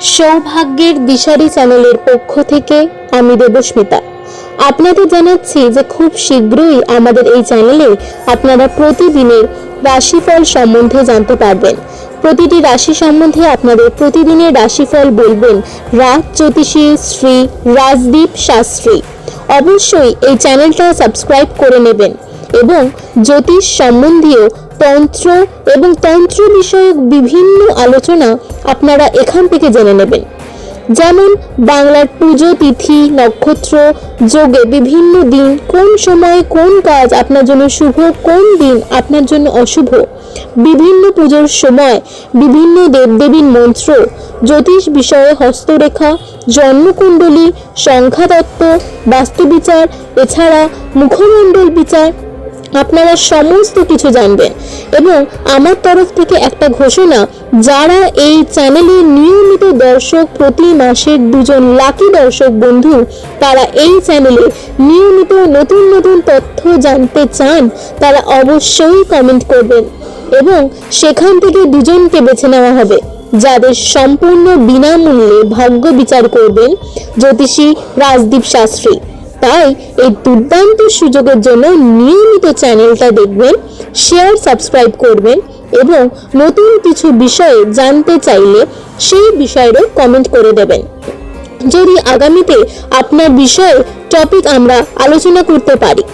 সৌভাগ্যের দিশারি চ্যানেলের পক্ষ থেকে আমি দেবস্মিতা। আপনাদের জানাচ্ছি যে খুব শীঘ্রই আমাদের এই চ্যানেলে আপনারা প্রতিদিনের রাশিফল সম্বন্ধে জানতে পারবেন। প্রতিটি রাশি সম্বন্ধে আপনাদের প্রতিদিনের রাশিফল বলবেন রাজ জ্যোতিষী শ্রী রাজদীপ শাস্ত্রী। অবশ্যই এই চ্যানেলটা সাবস্ক্রাইব করে নেবেন। এবং জ্যোতিষ সম্বন্ধীয় তন্ত্র এবং তন্ত্র বিষয়ক বিভিন্ন আলোচনা আপনারা এখান থেকে জেনে নেবেন। যেমন বাংলার পুজো তিথি, নক্ষত্র, যোগে বিভিন্ন দিন, কোন সময়ে কোন কাজ আপনার জন্য শুভ, কোন দিন আপনার জন্য অশুভ, বিভিন্ন পুজোর সময় বিভিন্ন দেবদেবীর মন্ত্র, জ্যোতিষ বিষয়ে হস্তরেখা, জন্মকুণ্ডলী, সংখ্যাতত্ত্ব, বাস্তুবিচার, এছাড়া মুখমণ্ডল বিচার আপনারা সমস্ত কিছু জানবেন এবং আমার তরফ থেকে একটা ঘোষণা, যারা এই চ্যানেলে নিয়মিত দর্শক প্রতি মাসের দুজন লাকি দর্শক বন্ধু, তারা এই চ্যানেলে নিয়মিত নতুন নতুন তথ্য জানতে চান, তারা অবশ্যই কমেন্ট করবেন এবং সেখান থেকে দুজনকে বেছে নেওয়া হবে, যাদের সম্পূর্ণ বিনামূল্যে ভাগ্য বিচার করবেন জ্যোতিষী রাজদীপ শাস্ত্রী। তাই এই দুর্দান্ত সুযোগের জন্য নিয়মিত চ্যানেলটা দেখবেন শেয়ার সাবস্ক্রাইব করবেন এবং নতুন কিছু বিষয়ে জানতে চাইলে সেই বিষয়েরও কমেন্ট করে দেবেন। যদি আগামীতে আপনার বিষয়ে টপিক আমরা আলোচনা করতে পারি,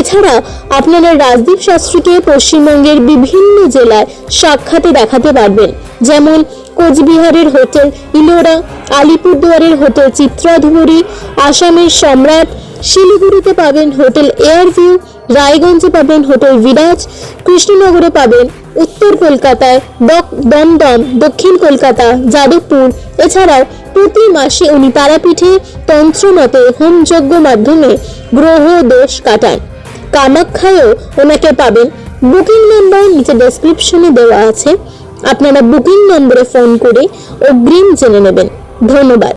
এছাড়া আপনারা রাজদীপ শাস্ত্রীকে পশ্চিমবঙ্গের বিভিন্ন জেলায় সাক্ষাতে দেখাতে পারবেন, যেমন কোচবিহারের হোটেল ইলোরা, আলিপুরদুয়ারের হোটেল চিত্রাধুরি আসামের সম্রাট শিলিগুড়িতে পাবেন হোটেল এয়ারভিউ রায়গঞ্জে পাবেন হোটেল বিরাজ, কৃষ্ণনগরে পাবেন উত্তর কলকাতায় দমদম, দক্ষিণ কলকাতা, যাদবপুর। এছাড়াও প্রতি মাসে উনি তারাপীঠে তন্ত্রমতে হোমযজ্ঞ মাধ্যমে গ্রহ দোষ কাটান। কামাখ্যায়ও ওনাকে পাবেন। বুকিং নাম্বার নিচে ডেসক্রিপশনে দেওয়া আছে। আপনারা বুকিং নম্বরে ফোন করে অগ্রিম জেনে নেবেন। ধন্যবাদ।